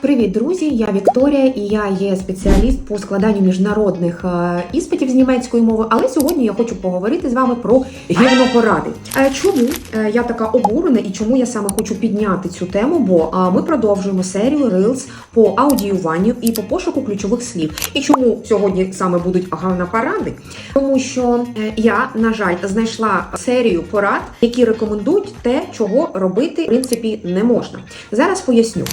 Привіт, друзі! Я Вікторія і я є спеціаліст по складанню міжнародних е, іспитів з німецької мови. Але сьогодні я хочу поговорити з вами про гівнопоради. Е, Чому е, я така обурена і чому я саме хочу підняти цю тему? Бо ми продовжуємо серію Reels по аудіюванню і по пошуку ключових слів. І чому сьогодні саме будуть гавнопоради? Тому що я, на жаль, знайшла серію порад, які рекомендують те, чого робити в принципі не можна. Зараз поясню.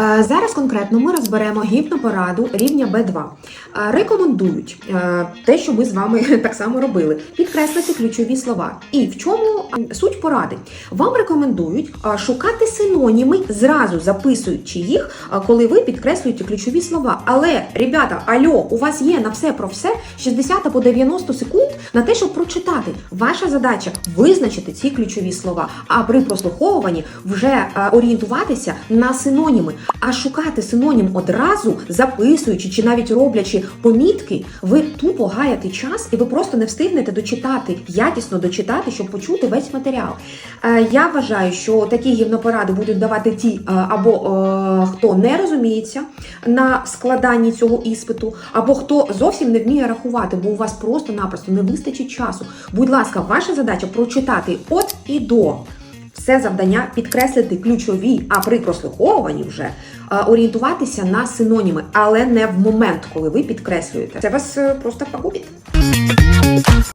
Е, Зараз конкретно ми розберемо гіпнопораду рівня Б2. Е, Рекомендують е, те, що ми з вами так само робили, підкреслити ключові слова. І в чому суть поради? Вам рекомендують шукати синоніми, зразу записуючи їх, коли ви підкреслюєте ключові слова. Але, ребята, альо, у вас є на все про все 60 або 90 секунд на те, щоб прочитати. Ваша задача визначити ці ключові слова, а при прослуховуванні вже орієнтуватися на синоніми. А шукати синонім одразу, записуючи чи навіть роблячи помітки, ви тупо гаяте час і ви просто не встигнете дочитати, якісно дочитати, щоб почути весь матеріал. Е, Я вважаю, що такі гівнопоради будуть давати ті е, або е, хто не розуміється на складанні цього іспиту, або хто зовсім не вміє рахувати, бо у вас просто-напросто не вистачить часу. Будь ласка, ваша задача прочитати от і до. Все завдання підкреслити ключові, а при прослуховуванні вже е, орієнтуватися на синоніми, але не в момент, коли ви підкреслюєте. Це вас е, просто погубить.